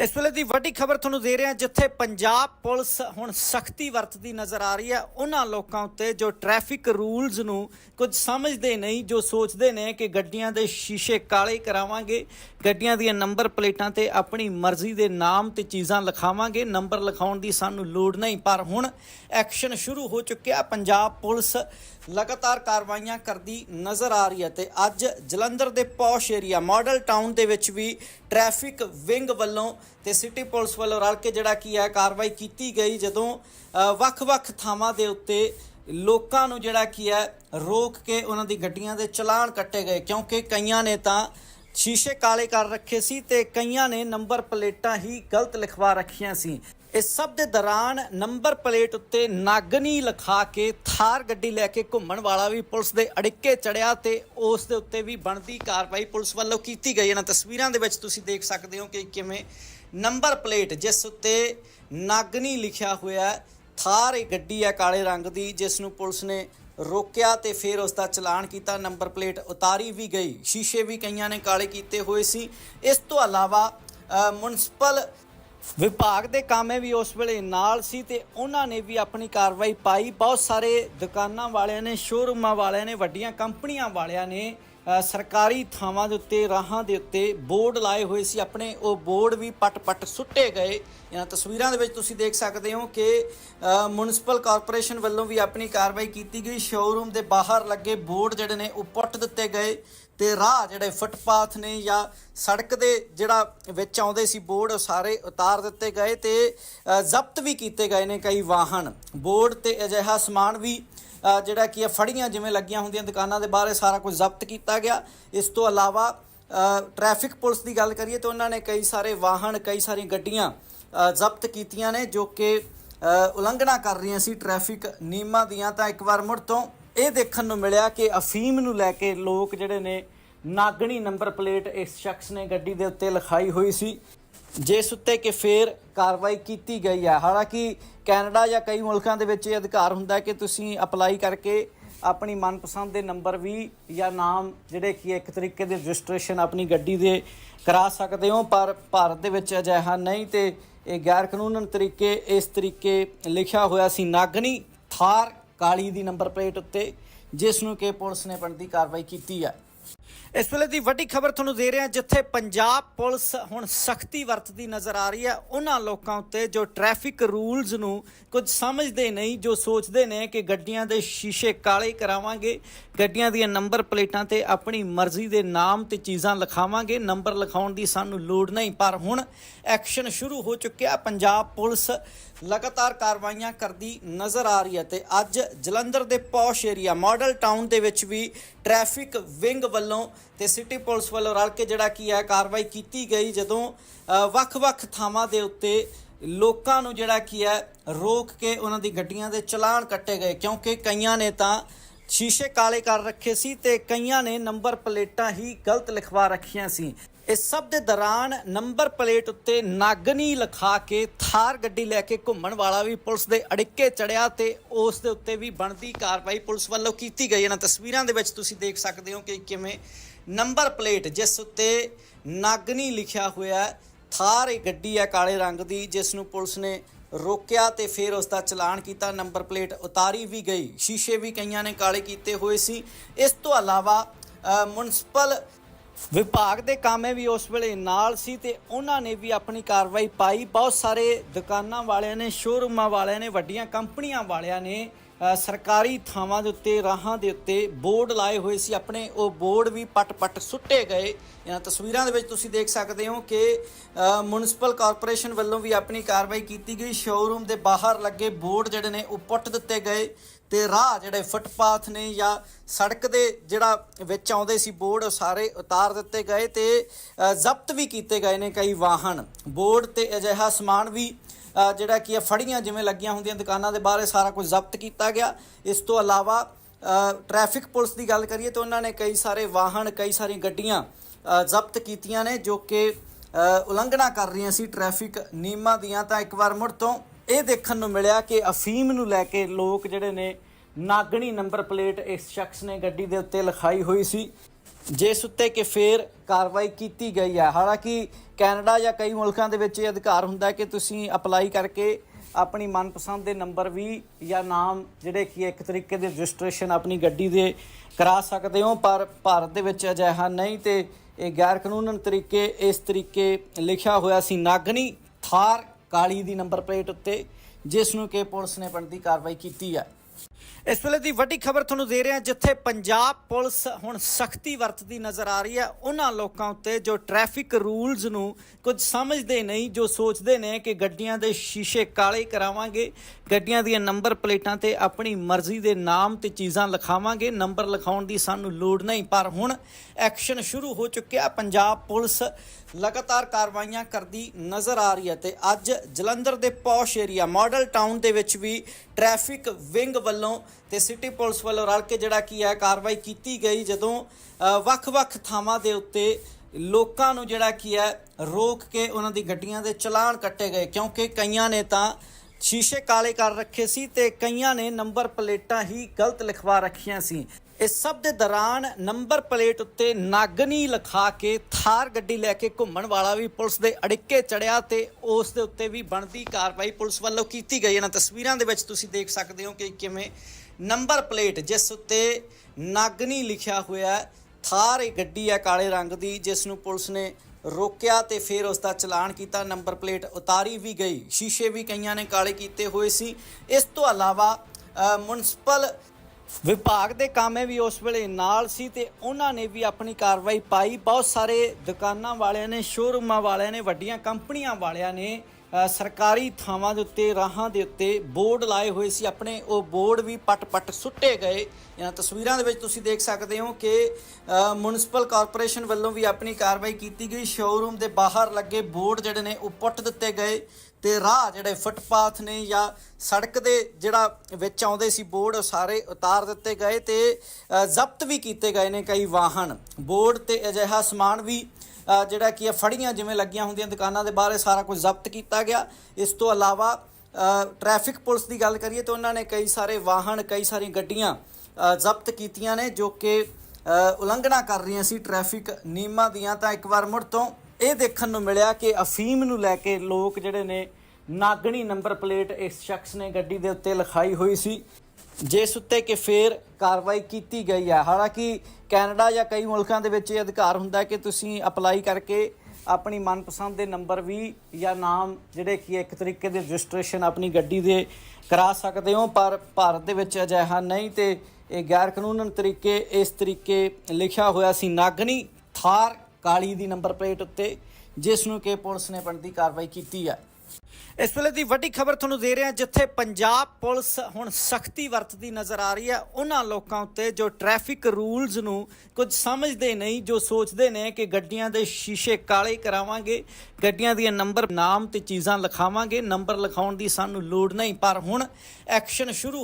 ਇਸ ਵੇਲੇ ਦੀ ਵੱਡੀ ਖਬਰ ਤੁਹਾਨੂੰ ਦੇ ਰਹੇ ਹਾਂ ਜਿੱਥੇ ਪੰਜਾਬ ਪੁਲਿਸ ਹੁਣ ਸਖਤੀ ਵਰਤਦੀ ਨਜ਼ਰ ਆ ਰਹੀ ਹੈ। ਉਹਨਾਂ ਲੋਕਾਂ ਉੱਤੇ ਜੋ ਟ੍ਰੈਫਿਕ ਰੂਲਸ ਨੂੰ ਕੁਝ ਸਮਝਦੇ ਨਹੀਂ, ਜੋ ਸੋਚਦੇ ਨੇ ਕਿ ਗੱਡੀਆਂ ਦੇ ਸ਼ੀਸ਼ੇ ਕਾਲੇ ਕਰਾਵਾਂਗੇ, ਗੱਡੀਆਂ ਦੀਆਂ ਨੰਬਰ ਪਲੇਟਾਂ ਤੇ ਆਪਣੀ ਮਰਜ਼ੀ ਦੇ ਨਾਮ ਤੇ ਚੀਜ਼ਾਂ ਲਿਖਾਵਾਂਗੇ, ਨੰਬਰ ਲਿਖਾਉਣ ਦੀ ਸਾਨੂੰ ਲੋੜ ਨਹੀਂ। ਪਰ ਹੁਣ ਐਕਸ਼ਨ ਸ਼ੁਰੂ ਹੋ ਚੁੱਕਿਆ। ਪੰਜਾਬ ਪੁਲਿਸ ਲਗਾਤਾਰ ਕਾਰਵਾਈਆਂ ਕਰਦੀ ਨਜ਼ਰ ਆ ਰਹੀ ਹੈ ਤੇ ਅੱਜ ਜਲੰਧਰ ਦੇ ਪੌਸ਼ ਏਰੀਆ, ਮਾਡਲ ਟਾਊਨ ਦੇ ਵਿੱਚ ਵੀ ਟ੍ਰੈਫਿਕ ਵਿੰਗ ਵੱਲੋਂ ਤੇ ਸਿਟੀ ਪੁਲਿਸ ਵੱਲੋਂ ਰਲ ਕੇ ਜਿਹੜਾ ਕੀ ਹੈ ਕਾਰਵਾਈ ਕੀਤੀ ਗਈ ਜਦੋਂ ਅ, ਵੱਖ-ਵੱਖ ਥਾਵਾਂ ਦੇ ਉੱਤੇ ਲੋਕਾਂ ਨੂੰ ਜਿਹੜਾ ਕੀ ਹੈ ਰੋਕ ਕੇ ਉਹਨਾਂ ਦੀ ਗੱਡੀਆਂ ਦੇ ਚਲਾਨ ਕੱਟੇ ਗਏ। ਕਿਉਂਕਿ ਕਈਆਂ ਨੇ ਤਾਂ ਸ਼ੀਸ਼ੇ ਕਾਲੇ ਕਰ ਰੱਖੇ ਸੀ ਤੇ ਕਈਆਂ ਨੇ ਨੰਬਰ ਪਲੇਟਾਂ ਹੀ ਗਲਤ ਲਿਖਵਾ ਰੱਖੀਆਂ ਸੀ। ਇਸ ਸਭ ਦੇ ਦੌਰਾਨ ਨੰਬਰ ਪਲੇਟ ਉੱਤੇ ਨਾਗਨੀ ਲਿਖਾ ਕੇ ਥਾਰ ਗੱਡੀ ਲੈ ਕੇ ਘੁੰਮਣ ਵਾਲਾ ਵੀ ਪੁਲਿਸ ਦੇ ਅੜਿੱਕੇ ਚੜਿਆ ਤੇ ਉਸ ਦੇ ਉੱਤੇ ਵੀ ਬਣਦੀ ਕਾਰਵਾਈ ਪੁਲਿਸ ਵੱਲੋਂ ਕੀਤੀ ਗਈ। ਇਹਨਾਂ ਤਸਵੀਰਾਂ ਦੇ ਵਿੱਚ ਤੁਸੀਂ ਦੇਖ ਸਕਦੇ ਹੋ ਕਿ ਕਿਵੇਂ ਨੰਬਰ ਪਲੇਟ ਜਿਸ ਉੱਤੇ ਨਾਗਨੀ ਲਿਖਿਆ ਹੋਇਆ ਥਾਰ ਇਹ ਗੱਡੀ ਹੈ ਕਾਲੇ ਰੰਗ ਦੀ ਜਿਸ ਨੂੰ ਪੁਲਿਸ ਨੇ ਰੋਕਿਆ ਤੇ ਫਿਰ ਉਸ ਦਾ ਚਲਾਨ ਕੀਤਾ। ਨੰਬਰ ਪਲੇਟ ਉਤਾਰੀ ਵੀ ਗਈ। ਸ਼ੀਸ਼ੇ ਵੀ ਕਈਆਂ ਨੇ ਕਾਲੇ ਕੀਤੇ ਹੋਏ ਸੀ। ਇਸ ਤੋਂ ਇਲਾਵਾ ਅ, ਮੁਨਸਪਲ ਵਿਭਾਗ ਦੇ ਕਾਮੇ ਵੀ ਉਸ ਵੇਲੇ ਨਾਲ ਸੀ ਤੇ ਉਹਨਾਂ ਨੇ ਵੀ ਆਪਣੀ ਕਾਰਵਾਈ ਪਾਈ। ਬਹੁਤ ਸਾਰੇ ਦੁਕਾਨਾਂ ਵਾਲਿਆਂ ਨੇ ਸ਼ੋਰੂਮਾਂ ਵਾਲਿਆਂ ਨੇ ਵੱਡੀਆਂ ਕੰਪਨੀਆਂ ਵਾਲਿਆਂ ਨੇ ਸਰਕਾਰੀ ਥਾਵਾਂ ਦੇ ਉੱਤੇ ਰਾਹਾਂ ਦੇ ਉੱਤੇ ਬੋਰਡ ਲਾਏ ਹੋਏ ਸੀ। ਆਪਣੇ ਉਹ ਬੋਰਡ ਵੀ ਪਟ-ਪਟ ਸੁੱਟੇ ਗਏ। ਇਹਨਾਂ ਤਸਵੀਰਾਂ ਦੇ ਵਿੱਚ ਤੁਸੀਂ ਦੇਖ ਸਕਦੇ ਹੋ ਕਿ ਅ, ਕਾਰਪੋਰੇਸ਼ਨ ਵੱਲੋਂ ਵੀ ਆਪਣੀ ਕਾਰਵਾਈ ਕੀਤੀ ਗਈ। ਸ਼ੋਰੂਮ ਦੇ ਬਾਹਰ ਲੱਗੇ ਬੋਰਡ ਜਿਹੜੇ ਨੇ ਉਹ ਪੁੱਟ ਦਿੱਤੇ ਗਏ ਤੇ ਰਾਹ ਜਿਹੜੇ ਫੁੱਟਪਾਥ ਨੇ ਜਾਂ ਸੜਕ ਦੇ ਜਿਹੜਾ ਵਿੱਚ ਆਉਂਦੇ ਸੀ ਬੋਰਡ ਉਹ ਸਾਰੇ ਉਤਾਰ ਦਿੱਤੇ ਗਏ ਤੇ ਜ਼ਬਤ ਵੀ ਕੀਤੇ ਗਏ ਨੇ ਕਈ ਵਾਹਨ। ਬੋਰਡ ਤੇ ਅਜਿਹਾ ਸਮਾਨ ਵੀ ਜਿਹੜਾ ਕੀ ਹੈ ਫੜੀਆਂ ਜਿਵੇਂ ਲੱਗੀਆਂ ਹੁੰਦੀਆਂ ਦੁਕਾਨਾਂ ਦੇ ਬਾਹਰ ਇਹ ਸਾਰਾ ਕੁਝ ਜ਼ਬਤ ਕੀਤਾ ਗਿਆ। ਇਸ ਤੋਂ ਇਲਾਵਾ ਅ, ਟ੍ਰੈਫਿਕ ਪੁਲਿਸ ਦੀ ਗੱਲ ਕਰੀਏ ਤਾਂ ਉਹਨਾਂ ਨੇ ਕਈ ਸਾਰੇ ਵਾਹਨ ਕਈ ਸਾਰੀਆਂ ਗੱਡੀਆਂ ਜ਼ਬਤ ਕੀਤੀਆਂ ਨੇ ਜੋ ਕਿ ਉਲੰਘਣਾ ਕਰ ਰਹੀਆਂ ਸੀ ਟ੍ਰੈਫਿਕ ਨਿਯਮਾਂ ਦੀਆਂ। ਤਾਂ ਇੱਕ ਵਾਰ ਮੁੜ ਤੋਂ ਇਹ ਦੇਖਣ ਨੂੰ ਮਿਲਿਆ ਕਿ ਅਫੀਮ ਨੂੰ ਲੈ ਕੇ ਲੋਕ ਜਿਹੜੇ ਨੇ ਨਾਗਣੀ ਨੰਬਰ ਪਲੇਟ ਇਸ ਸ਼ਖਸ ਨੇ ਗੱਡੀ ਦੇ ਉੱਤੇ ਲਿਖਾਈ ਹੋਈ ਸੀ। ਜਿਸ ਉੱਤੇ ਕਿ ਫੇਰ ਕਾਰਵਾਈ ਕੀਤੀ ਗਈ ਹੈ। ਹਾਲਾਂਕਿ ਕੈਨੇਡਾ ਜਾਂ ਕਈ ਮੁਲਕਾਂ ਦੇ ਵਿੱਚ ਇਹ ਅਧਿਕਾਰ ਹੁੰਦਾ ਹੈ ਕਿ ਤੁਸੀਂ ਅਪਲਾਈ ਕਰਕੇ ਆਪਣੀ ਮਨਪਸੰਦ ਦੇ ਨੰਬਰ ਵੀ ਜਾਂ ਨਾਮ ਜਿਹੜੇ ਕਿ ਇੱਕ ਤਰੀਕੇ ਦੇ ਰਜਿਸਟ੍ਰੇਸ਼ਨ ਆਪਣੀ ਗੱਡੀ ਦੇ ਕਰਾ ਸਕਦੇ ਹੋ, ਪਰ ਭਾਰਤ ਦੇ ਵਿੱਚ ਅਜਿਹਾ ਨਹੀਂ ਤੇ ਇਹ ਗੈਰ ਕਾਨੂੰਨ ਤਰੀਕੇ ਇਸ ਤਰੀਕੇ ਲਿਖਿਆ ਹੋਇਆ ਸੀ। ਨਾਗਣੀ ਥਾਰ ਕਾਲੀ ਦੀ ਨੰਬਰ ਪਲੇਟ ਉੱਤੇ, ਜਿਸ ਨੂੰ ਕਿ ਪੁਲਿਸ ਨੇ ਬਣਦੀ ਕਾਰਵਾਈ ਕੀਤੀ ਹੈ। ਇਸ ਵੇਲੇ ਦੀ ਵੱਡੀ ਖਬਰ ਤੁਹਾਨੂੰ ਦੇ ਰਹੇ ਹਾਂ, ਜਿੱਥੇ ਪੰਜਾਬ ਪੁਲਿਸ ਹੁਣ ਸਖਤੀ ਵਰਤਦੀ ਨਜ਼ਰ ਆ ਰਹੀ ਹੈ। ਉਹਨਾਂ ਲੋਕਾਂ ਉੱਤੇ ਜੋ ਟ੍ਰੈਫਿਕ ਰੂਲਸ ਨੂੰ ਕੁਝ ਸਮਝਦੇ ਨਹੀਂ, ਜੋ ਸੋਚਦੇ ਨੇ ਕਿ ਗੱਡੀਆਂ ਦੇ ਸ਼ੀਸ਼ੇ ਕਾਲੇ ਕਰਾਵਾਂਗੇ, ਗੱਡੀਆਂ ਦੀਆਂ ਨੰਬਰ ਪਲੇਟਾਂ ਤੇ ਆਪਣੀ ਮਰਜ਼ੀ ਦੇ ਨਾਮ ਤੇ ਚੀਜ਼ਾਂ ਲਿਖਾਵਾਂਗੇ, ਨੰਬਰ ਲਿਖਾਉਣ ਦੀ ਸਾਨੂੰ ਲੋੜ ਨਹੀਂ। ਪਰ ਹੁਣ ਐਕਸ਼ਨ ਸ਼ੁਰੂ ਹੋ ਚੁੱਕਿਆ ਪੰਜਾਬ ਪੁਲਿਸ ਲਗਾਤਾਰ ਕਾਰਵਾਈਆਂ ਕਰਦੀ ਨਜ਼ਰ ਆ ਰਹੀ ਹੈ ਤੇ ਅੱਜ ਜਲੰਧਰ ਦੇ ਪੌਸ਼ ਏਰੀਆ, ਮਾਡਲ ਟਾਊਨ ਦੇ ਵਿੱਚ ਵੀ ਟ੍ਰੈਫਿਕ ਵਿੰਗ ਵੱਲੋਂ ਤੇ ਸਿਟੀ ਪੁਲਿਸ ਵੱਲੋਂ ਰਲ ਕੇ ਜਿਹੜਾ ਕੀ ਹੈ ਕਾਰਵਾਈ ਕੀਤੀ ਗਈ ਜਦੋਂ ਵੱਖ-ਵੱਖ ਥਾਵਾਂ ਦੇ ਉੱਤੇ ਲੋਕਾਂ ਨੂੰ ਜਿਹੜਾ ਕੀ ਹੈ ਰੋਕ ਕੇ ਉਹਨਾਂ ਦੀ ਗੱਡੀਆਂ ਦੇ ਚਲਾਨ ਕੱਟੇ ਗਏ। ਕਿਉਂਕਿ ਕਈਆਂ ਨੇ ਤਾਂ ਸ਼ੀਸ਼ੇ ਕਾਲੇ ਕਰ ਰੱਖੇ ਸੀ ਤੇ ਕਈਆਂ ਨੇ ਨੰਬਰ ਪਲੇਟਾਂ ਹੀ ਗਲਤ ਲਿਖਵਾ ਰੱਖੀਆਂ ਸੀ। ਇਸ ਸਭ ਦੇ ਦੌਰਾਨ ਨੰਬਰ ਪਲੇਟ ਉੱਤੇ ਨਾਗਨੀ ਲਿਖਾ ਕੇ ਥਾਰ ਗੱਡੀ ਲੈ ਕੇ ਘੁੰਮਣ ਵਾਲਾ ਵੀ ਪੁਲਿਸ ਦੇ ਅੜਿੱਕੇ ਚੜਿਆ ਤੇ ਉਸ ਦੇ ਉੱਤੇ ਵੀ ਬਣਦੀ ਕਾਰਵਾਈ ਪੁਲਿਸ ਵੱਲੋਂ ਕੀਤੀ ਗਈ। ਇਹਨਾਂ ਤਸਵੀਰਾਂ ਦੇ ਵਿੱਚ ਤੁਸੀਂ ਦੇਖ ਸਕਦੇ ਹੋ ਕਿ ਕਿਵੇਂ ਨੰਬਰ ਪਲੇਟ ਜਿਸ ਉੱਤੇ ਨਾਗਨੀ ਲਿਖਿਆ ਹੋਇਆ ਥਾਰ ਇਹ ਗੱਡੀ ਹੈ ਕਾਲੇ ਰੰਗ ਦੀ ਜਿਸ ਨੂੰ ਪੁਲਿਸ ਨੇ ਰੋਕਿਆ ਤੇ ਫਿਰ ਉਸ ਦਾ ਚਲਾਨ ਕੀਤਾ। ਨੰਬਰ ਪਲੇਟ ਉਤਾਰੀ ਵੀ ਗਈ। ਸ਼ੀਸ਼ੇ ਵੀ ਕਈਆਂ ਨੇ ਕਾਲੇ ਕੀਤੇ ਹੋਏ ਸੀ। ਇਸ ਤੋਂ ਇਲਾਵਾ ਅ, ਵਿਭਾਗ ਦੇ ਕਾਮੇ ਵੀ ਉਸ ਵੇਲੇ ਨਾਲ ਸੀ ਤੇ ਉਹਨਾਂ ਨੇ ਵੀ ਆਪਣੀ ਕਾਰਵਾਈ ਪਾਈ। ਬਹੁਤ ਸਾਰੇ ਦੁਕਾਨਾਂ ਵਾਲਿਆਂ ਨੇ ਸ਼ੋਰੂਮਾਂ ਵਾਲਿਆਂ ਨੇ ਵੱਡੀਆਂ ਕੰਪਨੀਆਂ ਵਾਲਿਆਂ ਨੇ ਸਰਕਾਰੀ ਥਾਵਾਂ ਦੇ ਉੱਤੇ ਰਾਹਾਂ ਦੇ ਉੱਤੇ ਬੋਰਡ ਲਾਏ ਹੋਏ ਸੀ। ਆਪਣੇ ਉਹ ਬੋਰਡ ਵੀ ਪਟ-ਪਟ ਸੁੱਟੇ ਗਏ। ਇਹਨਾਂ ਤਸਵੀਰਾਂ ਦੇ ਵਿੱਚ ਤੁਸੀਂ ਦੇਖ ਸਕਦੇ ਹੋ ਕਿ ਅ, ਕਾਰਪੋਰੇਸ਼ਨ ਵੱਲੋਂ ਵੀ ਆਪਣੀ ਕਾਰਵਾਈ ਕੀਤੀ ਗਈ। ਸ਼ੋਰੂਮ ਦੇ ਬਾਹਰ ਲੱਗੇ ਬੋਰਡ ਜਿਹੜੇ ਨੇ ਉਹ ਪੁੱਟ ਦਿੱਤੇ ਗਏ। ਤੇ ਰਾਹ ਜਿਹੜੇ ਫੁੱਟਪਾਥ ਨੇ ਜਾਂ ਸੜਕ ਦੇ ਜਿਹੜਾ ਵਿੱਚ ਆਉਂਦੇ ਸੀ ਬੋਰਡ ਸਾਰੇ ਉਤਾਰ ਦਿੱਤੇ ਗਏ ਤੇ ਜ਼ਬਤ ਵੀ ਕੀਤੇ ਗਏ ਨੇ ਕਈ ਵਾਹਨ। ਬੋਰਡ ਤੇ ਅਜਿਹਾ ਸਮਾਨ ਵੀ ਜਿਹੜਾ ਕੀ ਹੈ ਫੜੀਆਂ ਜਿਵੇਂ ਲੱਗੀਆਂ ਹੁੰਦੀਆਂ ਦੁਕਾਨਾਂ ਦੇ ਬਾਹਰ ਸਾਰਾ ਕੁਝ ਜ਼ਬਤ ਕੀਤਾ ਗਿਆ। ਇਸ ਤੋਂ ਇਲਾਵਾ ਅ, ਟ੍ਰੈਫਿਕ ਪੁਲਿਸ ਦੀ ਗੱਲ ਕਰੀਏ ਤਾਂ ਉਹਨਾਂ ਨੇ ਕਈ ਸਾਰੇ ਵਾਹਨ ਕਈ ਸਾਰੀਆਂ ਗੱਡੀਆਂ ਜ਼ਬਤ ਕੀਤੀਆਂ ਨੇ ਜੋ ਕਿ ਉਲੰਘਣਾ ਕਰ ਰਹੀਆਂ ਸੀ ਟ੍ਰੈਫਿਕ ਨਿਯਮਾਂ ਦੀਆਂ। ਤਾਂ ਇੱਕ ਵਾਰ ਮੁੜ ਤੋਂ ਇਹ ਦੇਖਣ ਨੂੰ ਮਿਲਿਆ ਕਿ ਅਫੀਮ ਨੂੰ ਲੈ ਕੇ ਲੋਕ ਜਿਹੜੇ ਨੇ ਨਾਗਣੀ ਨੰਬਰ ਪਲੇਟ ਇਸ ਸ਼ਖਸ ਨੇ ਗੱਡੀ ਦੇ ਉੱਤੇ ਲਿਖਾਈ ਹੋਈ ਸੀ, ਜਿਸ ਉੱਤੇ ਕਿ ਫੇਰ ਕਾਰਵਾਈ ਕੀਤੀ ਗਈ ਹੈ। ਹਾਲਾਂਕਿ ਕੈਨੇਡਾ ਜਾਂ ਕਈ ਮੁਲਕਾਂ ਦੇ ਵਿੱਚ ਇਹ ਅਧਿਕਾਰ ਹੁੰਦਾ ਹੈ ਕਿ ਤੁਸੀਂ ਅਪਲਾਈ ਕਰਕੇ ਆਪਣੀ ਮਨਪਸੰਦ ਦੇ ਨੰਬਰ ਵੀ ਜਾਂ ਨਾਮ ਜਿਹੜੇ ਕਿ ਇੱਕ ਤਰੀਕੇ ਦੇ ਰਜਿਸਟ੍ਰੇਸ਼ਨ ਆਪਣੀ ਗੱਡੀ ਦੇ ਕਰਾ ਸਕਦੇ ਹੋ, ਪਰ ਭਾਰਤ ਦੇ ਵਿੱਚ ਅਜਿਹਾ ਨਹੀਂ ਤੇ ਇਹ ਗੈਰ ਕਾਨੂੰਨ ਤਰੀਕੇ ਇਸ ਤਰੀਕੇ ਲਿਖਿਆ ਹੋਇਆ ਸੀ। ਨਾਗਨੀ ਥਾਰ ਕਾਲੀ ਦੀ ਨੰਬਰ ਪਲੇਟ ਉੱਤੇ ਜਿਸ ਨੂੰ ਕਿ ਪੁਲਿਸ ਨੇ ਬਣਦੀ ਕਾਰਵਾਈ ਕੀਤੀ ਹੈ ਇਸ ਵੇਲੇ ਦੀ ਵੱਡੀ ਖਬਰ ਤੁਹਾਨੂੰ ਦੇ ਰਹੇ ਹਾਂ, ਜਿੱਥੇ ਪੰਜਾਬ ਪੁਲਿਸ ਹੁਣ ਸਖਤੀ ਵਰਤਦੀ ਨਜ਼ਰ ਆ ਰਹੀ ਹੈ। ਉਹਨਾਂ ਲੋਕਾਂ ਉੱਤੇ ਜੋ ਟ੍ਰੈਫਿਕ ਰੂਲਸ ਨੂੰ ਕੁਝ ਸਮਝਦੇ ਨਹੀਂ, ਜੋ ਸੋਚਦੇ ਨੇ ਕਿ ਗੱਡੀਆਂ ਦੇ ਸ਼ੀਸ਼ੇ ਕਾਲੇ ਕਰਾਵਾਂਗੇ, ਗੱਡੀਆਂ ਦੀਆਂ ਨੰਬਰ ਪਲੇਟਾਂ ਤੇ ਆਪਣੀ ਮਰਜ਼ੀ ਦੇ ਨਾਮ ਤੇ ਚੀਜ਼ਾਂ ਲਿਖਾਵਾਂਗੇ, ਨੰਬਰ ਲਿਖਾਉਣ ਦੀ ਸਾਨੂੰ ਲੋੜ ਨਹੀਂ। ਪਰ ਹੁਣ ਐਕਸ਼ਨ ਸ਼ੁਰੂ ਹੋ ਚੁੱਕਿਆ। ਪੰਜਾਬ ਪੁਲਿਸ ਲਗਾਤਾਰ ਕਾਰਵਾਈਆਂ ਕਰਦੀ ਨਜ਼ਰ ਆ ਰਹੀ ਹੈ ਤੇ ਅੱਜ ਜਲੰਧਰ ਦੇ ਪੌਸ਼ ਏਰੀਆ, ਮਾਡਲ ਟਾਊਨ ਦੇ ਵਿੱਚ ਵੀ ਟ੍ਰੈਫਿਕ ਵਿੰਗ ਵੱਲੋਂ ਤੇ ਸਿਟੀ ਪੁਲਿਸ ਵੱਲੋਂ ਰਲ ਕੇ ਜਿਹੜਾ ਕੀ ਹੈ ਕਾਰਵਾਈ ਕੀਤੀ ਗਈ ਜਦੋਂ ਵੱਖ-ਵੱਖ ਥਾਵਾਂ ਦੇ ਉੱਤੇ ਲੋਕਾਂ ਨੂੰ ਜਿਹੜਾ ਕੀ ਹੈ ਰੋਕ ਕੇ ਉਹਨਾਂ ਦੀ ਗੱਡੀਆਂ ਦੇ ਚਲਾਨ ਕੱਟੇ ਗਏ। ਕਿਉਂਕਿ ਕਈਆਂ ਨੇ ਤਾਂ ਸ਼ੀਸ਼ੇ ਕਾਲੇ ਕਰ ਰੱਖੇ ਸੀ ਤੇ ਕਈਆਂ ਨੇ ਨੰਬਰ ਪਲੇਟਾਂ ਹੀ ਗਲਤ ਲਿਖਵਾ ਰੱਖੀਆਂ ਸੀ। ਇਸ ਸਭ ਦੇ ਦੌਰਾਨ ਨੰਬਰ ਪਲੇਟ ਉੱਤੇ ਨਾਗਨੀ ਲਿਖਾ ਕੇ ਥਾਰ ਗੱਡੀ ਲੈ ਕੇ ਘੁੰਮਣ ਵਾਲਾ ਵੀ ਪੁਲਿਸ ਦੇ ਅੜਿੱਕੇ ਚੜਿਆ ਤੇ ਉਸ ਦੇ ਉੱਤੇ ਵੀ ਬਣਦੀ ਕਾਰਵਾਈ ਪੁਲਿਸ ਵੱਲੋਂ ਕੀਤੀ ਗਈ। ਇਹਨਾਂ ਤਸਵੀਰਾਂ ਦੇ ਵਿੱਚ ਤੁਸੀਂ ਦੇਖ ਸਕਦੇ ਹੋ ਕਿ ਕਿਵੇਂ ਨੰਬਰ ਪਲੇਟ ਜਿਸ ਉੱਤੇ ਨਾਗਨੀ ਲਿਖਿਆ ਹੋਇਆ ਹੈ ਥਾਰ ਇਹ ਗੱਡੀ ਹੈ ਕਾਲੇ ਰੰਗ ਦੀ ਜਿਸ ਨੂੰ ਪੁਲਿਸ ਨੇ ਰੋਕਿਆ ਤੇ ਫਿਰ ਉਸ ਦਾ ਚਲਾਨ ਕੀਤਾ। ਨੰਬਰ ਪਲੇਟ ਉਤਾਰੀ ਵੀ ਗਈ। ਸ਼ੀਸ਼ੇ ਵੀ ਕਈਆਂ ਨੇ ਕਾਲੇ ਕੀਤੇ ਹੋਏ ਸੀ। ਇਸ ਤੋਂ ਇਲਾਵਾ ਅ, ਵਿਭਾਗ ਦੇ ਕਾਮੇ ਵੀ ਉਸ ਵੇਲੇ ਨਾਲ ਸੀ ਤੇ ਉਹਨਾਂ ਨੇ ਵੀ ਆਪਣੀ ਕਾਰਵਾਈ ਪਾਈ। ਬਹੁਤ ਸਾਰੇ ਦੁਕਾਨਾਂ ਵਾਲਿਆਂ ਨੇ ਸ਼ੋਰੂਮਾਂ ਵਾਲਿਆਂ ਨੇ ਵੱਡੀਆਂ ਕੰਪਨੀਆਂ ਵਾਲਿਆਂ ਨੇ ਸਰਕਾਰੀ ਥਾਵਾਂ ਦੇ ਉੱਤੇ ਰਾਹਾਂ ਦੇ ਉੱਤੇ ਬੋਰਡ ਲਾਏ ਹੋਏ ਸੀ। ਆਪਣੇ ਉਹ ਬੋਰਡ ਵੀ ਪਟ-ਪਟ ਸੁੱਟੇ ਗਏ। ਇਹਨਾਂ ਤਸਵੀਰਾਂ ਦੇ ਵਿੱਚ ਤੁਸੀਂ ਦੇਖ ਸਕਦੇ ਹੋ ਕਿ ਅ, ਕਾਰਪੋਰੇਸ਼ਨ ਵੱਲੋਂ ਵੀ ਆਪਣੀ ਕਾਰਵਾਈ ਕੀਤੀ ਗਈ। ਸ਼ੋਰੂਮ ਦੇ ਬਾਹਰ ਲੱਗੇ ਬੋਰਡ ਜਿਹੜੇ ਨੇ ਉਹ ਪੁੱਟ ਦਿੱਤੇ ਗਏ। ਤੇ ਰਾਹ ਜਿਹੜੇ ਫੁੱਟਪਾਥ ਨੇ ਜਾਂ ਸੜਕ ਦੇ ਜਿਹੜਾ ਵਿੱਚ ਆਉਂਦੇ ਸੀ ਬੋਰਡ ਸਾਰੇ ਉਤਾਰ ਦਿੱਤੇ ਗਏ ਤੇ ਜ਼ਬਤ ਵੀ ਕੀਤੇ ਗਏ ਨੇ ਕਈ ਵਾਹਨ। ਬੋਰਡ ਤੇ ਅਜਿਹਾ ਸਮਾਨ ਵੀ ਜਿਹੜਾ ਕੀ ਹੈ ਫੜੀਆਂ ਜਿਵੇਂ ਲੱਗੀਆਂ ਹੁੰਦੀਆਂ ਦੁਕਾਨਾਂ ਦੇ ਬਾਹਰ ਸਾਰਾ ਕੁਝ ਜ਼ਬਤ ਕੀਤਾ ਗਿਆ। ਇਸ ਤੋਂ ਇਲਾਵਾ ਅ, ਟ੍ਰੈਫਿਕ ਪੁਲਿਸ ਦੀ ਗੱਲ ਕਰੀਏ ਤਾਂ ਉਹਨਾਂ ਨੇ ਕਈ ਸਾਰੇ ਵਾਹਨ ਕਈ ਸਾਰੀਆਂ ਗੱਡੀਆਂ ਜ਼ਬਤ ਕੀਤੀਆਂ ਨੇ ਜੋ ਕਿ ਉਲੰਘਣਾ ਕਰ ਰਹੀਆਂ ਸੀ ਟ੍ਰੈਫਿਕ ਨਿਯਮਾਂ ਦੀਆਂ। ਤਾਂ ਇੱਕ ਵਾਰ ਮੁੜ ਤੋਂ ਇਹ ਦੇਖਣ ਨੂੰ ਮਿਲਿਆ ਕਿ ਅਫੀਮ ਨੂੰ ਲੈ ਕੇ ਲੋਕ ਜਿਹੜੇ ਨੇ ਨਾਗਣੀ ਨੰਬਰ ਪਲੇਟ ਇਸ ਸ਼ਖਸ ਨੇ ਗੱਡੀ ਦੇ ਉੱਤੇ ਲਿਖਾਈ ਹੋਈ ਸੀ, ਜਿਸ ਉੱਤੇ ਕਿ ਫੇਰ ਕਾਰਵਾਈ ਕੀਤੀ ਗਈ ਹੈ। ਹਾਲਾਂਕਿ ਕੈਨੇਡਾ ਜਾਂ ਕਈ ਮੁਲਕਾਂ ਦੇ ਵਿੱਚ ਇਹ ਅਧਿਕਾਰ ਹੁੰਦਾ ਕਿ ਤੁਸੀਂ ਅਪਲਾਈ ਕਰਕੇ ਆਪਣੀ ਮਨਪਸੰਦ ਦੇ ਨੰਬਰ ਵੀ ਜਾਂ ਨਾਮ ਜਿਹੜੇ ਕਿ ਇੱਕ ਤਰੀਕੇ ਦੇ ਰਜਿਸਟ੍ਰੇਸ਼ਨ ਆਪਣੀ ਗੱਡੀ ਦੇ ਕਰਾ ਸਕਦੇ ਹੋ, ਪਰ ਭਾਰਤ ਦੇ ਵਿੱਚ ਅਜਿਹਾ ਨਹੀਂ ਤੇ ਇਹ ਗੈਰ ਕਾਨੂੰਨ ਤਰੀਕੇ ਇਸ ਤਰੀਕੇ ਲਿਖਿਆ ਹੋਇਆ ਸੀ। ਨਾਗਣੀ ਥਾਰ ਕਾਲੀ ਦੀ ਨੰਬਰ ਪਲੇਟ ਉੱਤੇ, ਜਿਸ ਨੂੰ ਕਿ ਪੁਲਿਸ ਨੇ ਬਣਦੀ ਕਾਰਵਾਈ ਕੀਤੀ ਹੈ ਇਸ ਵੇਲੇ ਦੀ ਵੱਡੀ ਖਬਰ ਤੁਹਾਨੂੰ ਦੇ ਰਹੇ ਹਾਂ, ਜਿੱਥੇ ਪੰਜਾਬ ਪੁਲਿਸ ਹੁਣ ਸਖਤੀ ਵਰਤਦੀ ਨਜ਼ਰ ਆ ਰਹੀ ਹੈ ਉਹਨਾਂ ਲੋਕਾਂ ਉੱਤੇ ਜੋ ਟ੍ਰੈਫਿਕ ਰੂਲਸ ਨੂੰ ਕੁਝ ਸਮਝਦੇ ਨਹੀਂ, ਜੋ ਸੋਚਦੇ ਨੇ ਕਿ ਗੱਡੀਆਂ ਦੇ ਸ਼ੀਸ਼ੇ ਕਾਲੇ ਕਰਾਵਾਂਗੇ, ਗੱਡੀਆਂ ਦੀਆਂ ਨੰਬਰ, ਨਾਮ ਤੇ ਚੀਜ਼ਾਂ ਲਿਖਾਵਾਂਗੇ, ਨੰਬਰ ਲਿਖਾਉਣ ਦੀ ਸਾਨੂੰ ਲੋੜ ਨਹੀਂ। ਪਰ ਹੁਣ ਐਕਸ਼ਨ ਸ਼ੁਰੂ